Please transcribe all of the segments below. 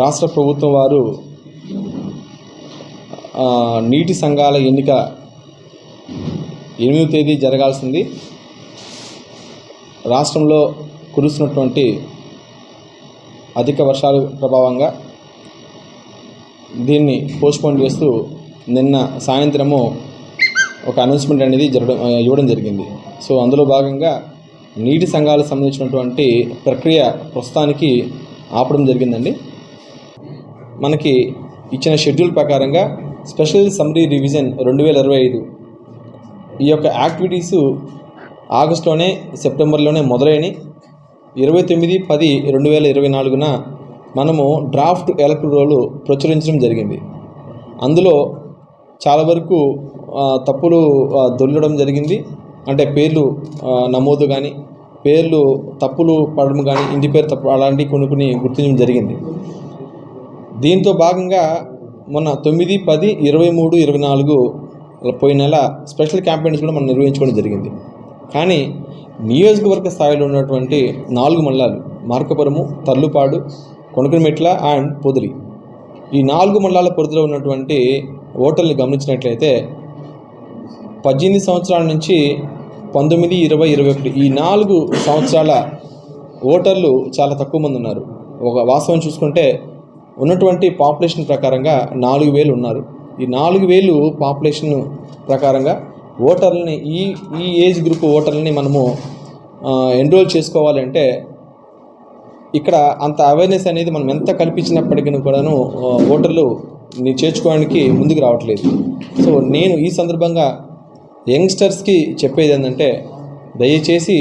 రాష్ట్ర ప్రభుత్వం వారు నీటి సంఘాల ఎన్నిక ఎనిమిదో తేదీ జరగాల్సింది. రాష్ట్రంలో కురుస్తున్నటువంటి అధిక వర్షాలు ప్రభావంగా దీన్ని పోస్ట్పోన్ చేస్తూ నిన్న సాయంత్రము ఒక అనౌన్స్మెంట్ అనేది జరగడం ఇవ్వడం జరిగింది. సో అందులో భాగంగా నీటి సంఘాలకు సంబంధించినటువంటి ప్రక్రియ ప్రస్తుతానికి ఆపడం జరిగిందండి. మనకి ఇచ్చిన షెడ్యూల్ ప్రకారంగా స్పెషల్ సమ్మరీ రివిజన్ రెండు వేల ఇరవై ఐదు. ఈ యొక్క యాక్టివిటీసు ఆగస్టులోనే సెప్టెంబర్లోనే మొదలైనవి ఇరవై తొమ్మిది పది రెండు వేల ఇరవై నాలుగున మనము డ్రాఫ్ట్ ఎలక్ట్రల్ రోలు ప్రచురించడం జరిగింది. అందులో చాలా వరకు తప్పులు దొల్లడం జరిగింది. అంటే పేర్లు నమోదు కానీ పేర్లు తప్పులు పడడం కానీ ఇంటి పేరు తప్పు అలాంటివి కొన్ని కొన్ని గుర్తించడం జరిగింది. దీంతో భాగంగా మొన్న తొమ్మిది పది ఇరవై మూడు ఇరవై నాలుగు పోయిన నెల స్పెషల్ క్యాంపెయిన్స్ కూడా మనం నిర్వహించుకోవడం జరిగింది. కానీ నియోజకవర్గ స్థాయిలో ఉన్నటువంటి నాలుగు మండలాలు మార్కపురము తర్లుపాడు కొనకనమెట్ల అండ్ పొదిలి. ఈ నాలుగు మండలాల పరిధిలో ఉన్నటువంటి ఓటర్లు గమనించినట్లయితే పద్దెనిమిది సంవత్సరాల నుంచి పంతొమ్మిది ఇరవై ఇరవై ఒకటి ఈ నాలుగు సంవత్సరాల ఓటర్లు చాలా తక్కువ మంది ఉన్నారు. ఒక వాస్తవం చూసుకుంటే ఉన్నటువంటి పాపులేషన్ ప్రకారంగా నాలుగు వేలు ఉన్నారు. ఈ నాలుగు వేలు పాపులేషన్ ప్రకారంగా ఓటర్లని ఈ ఈ ఏజ్ గ్రూప్ ఓటర్లని మనము ఎన్రోల్ చేసుకోవాలంటే ఇక్కడ అంత అవేర్నెస్ అనేది మనం ఎంత కల్పించినప్పటికీ కూడాను ఓటర్లు నీ చేర్చుకోవడానికి ముందుకు రావట్లేదు. సో నేను ఈ సందర్భంగా యంగ్స్టర్స్కి చెప్పేది ఏంటంటే దయచేసి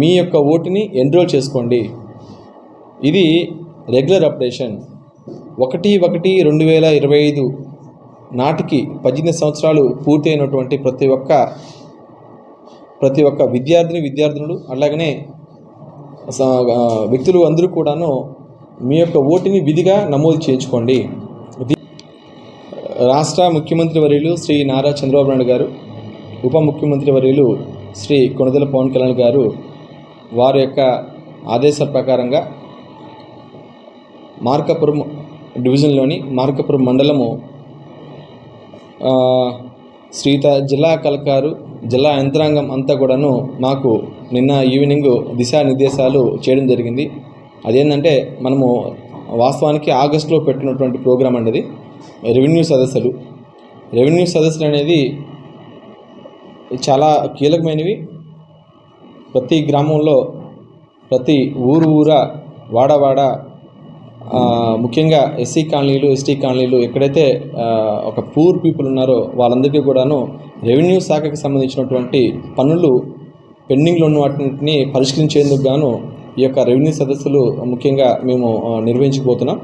మీ యొక్క ఓటుని ఎన్రోల్ చేసుకోండి. ఇది రెగ్యులర్ అప్డేషన్. ఒకటి ఒకటి రెండు వేల ఇరవై ఐదు నాటికి పద్దెనిమిది సంవత్సరాలు పూర్తయినటువంటి ప్రతి ఒక్క ప్రతి ఒక్క విద్యార్థిని విద్యార్థినులు అలాగనే స- వ్యక్తులు అందరూ కూడాను మీ యొక్క ఓటుని విధిగా నమోదు చేయించుకోండి. రాష్ట్ర ముఖ్యమంత్రి వర్యులు శ్రీ నారా చంద్రబాబు నాయుడు గారు ఉప ముఖ్యమంత్రి వర్యులు శ్రీ కొనదల పవన్ కళ్యాణ్ గారు వారి యొక్క ఆదేశాల ప్రకారంగా మార్కాపురం డివిజన్లోని మార్కాపురం మండలము శ్రీత జిల్లా కలకారు జిల్లా యంత్రాంగం అంతా కూడాను మాకు నిన్న ఈవినింగ్ దిశానిర్దేశాలు చేయడం జరిగింది. అదేంటంటే మనము వాస్తవానికి ఆగస్టులో పెట్టినటువంటి ప్రోగ్రాం అండి అది రెవెన్యూ సదస్సులు. రెవెన్యూ సదస్సులు అనేది చాలా కీలకమైనవి. ప్రతి గ్రామంలో ప్రతి ఊరు ఊర వాడ వాడ ముఖ్యంగా ఎస్సీ కాలనీలు ఎస్టీ కాలనీలు ఎక్కడైతే ఒక పూర్ పీపుల్ ఉన్నారో వాళ్ళందరికీ కూడాను రెవెన్యూ శాఖకి సంబంధించినటువంటి పనులు పెండింగ్లో ఉన్న వాటిని పరిష్కరించేందుకు గాను ఈ యొక్క రెవెన్యూ సదస్సులు ముఖ్యంగా మేము నిర్వహించబోతున్నాం.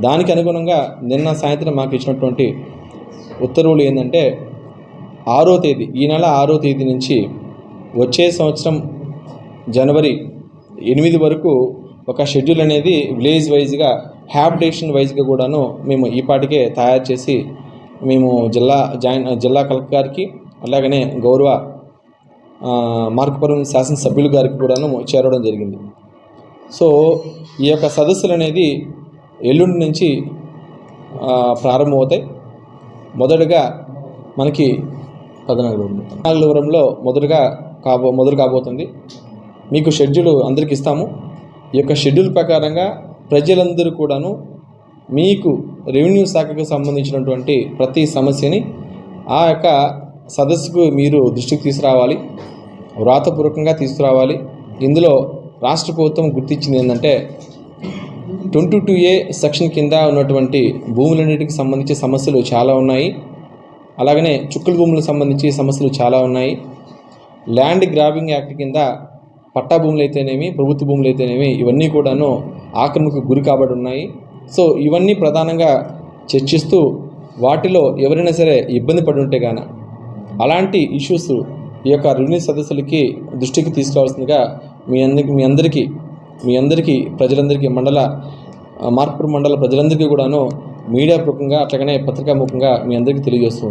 దానికి అనుగుణంగా నిన్న సాయంత్రం మాకు ఇచ్చినటువంటి ఉత్తర్వులు ఏంటంటే ఆరో తేదీ ఈ నెల ఆరో తేదీ నుంచి వచ్చే సంవత్సరం జనవరి ఎనిమిది వరకు ఒక షెడ్యూల్ అనేది విలేజ్ వైజ్గా హ్యాబిటేషన్ వైజ్గా కూడాను మేము ఈ పాటికే తయారు చేసి మేము జిల్లా జాయిన్ జిల్లా కలెక్టర్ గారికి అలాగనే గౌరవ మార్కపురం శాసనసభ్యులు గారికి కూడాను చేరడం జరిగింది. సో ఈ యొక్క సదస్సులు అనేది ఎల్లుండి నుంచి ప్రారంభమవుతాయి. మొదటగా మనకి పద్నాలుగు పద్నాలుగువరంలో మొదటగా కాబో మొదలు కాబోతుంది. మీకు షెడ్యూల్ అందరికి ఇస్తాము. ఈ యొక్క షెడ్యూల్ ప్రకారంగా ప్రజలందరూ కూడాను మీకు రెవెన్యూ శాఖకు సంబంధించినటువంటి ప్రతి సమస్యని ఆ యొక్క సదస్సుకు మీరు దృష్టికి తీసుకురావాలి. వ్రాతపూర్వకంగా తీసుకురావాలి. ఇందులో రాష్ట్ర ప్రభుత్వం గుర్తించింది ఏంటంటే ట్వంటీ టూ ఏ సెక్షన్ కింద ఉన్నటువంటి భూములన్నిటికి సంబంధించి సమస్యలు చాలా ఉన్నాయి. అలాగనే చుక్కల భూములకు సంబంధించి సమస్యలు చాలా ఉన్నాయి. ల్యాండ్ గ్రాబింగ్ యాక్ట్ కింద పట్టా భూములు అయితేనేమి ప్రభుత్వ భూములు అయితేనేమి ఇవన్నీ కూడాను ఆక్రమణకు గురి కాబడి ఉన్నాయి సో ఇవన్నీ ప్రధానంగా చర్చిస్తూ వాటిలో ఎవరైనా సరే ఇబ్బంది పడి ఉంటే గాన అలాంటి ఇష్యూస్ ఈ యొక్క రెవెన్యూ సదస్సులకి దృష్టికి తీసుకురావాల్సిందిగా మీ అందరికి మీ అందరికీ మీ అందరికీ ప్రజలందరికీ మండల మార్పుడు మండల ప్రజలందరికీ కూడాను మీడియా ముఖంగా అట్లాగనే పత్రికాముఖంగా మీ అందరికీ తెలియజేస్తూ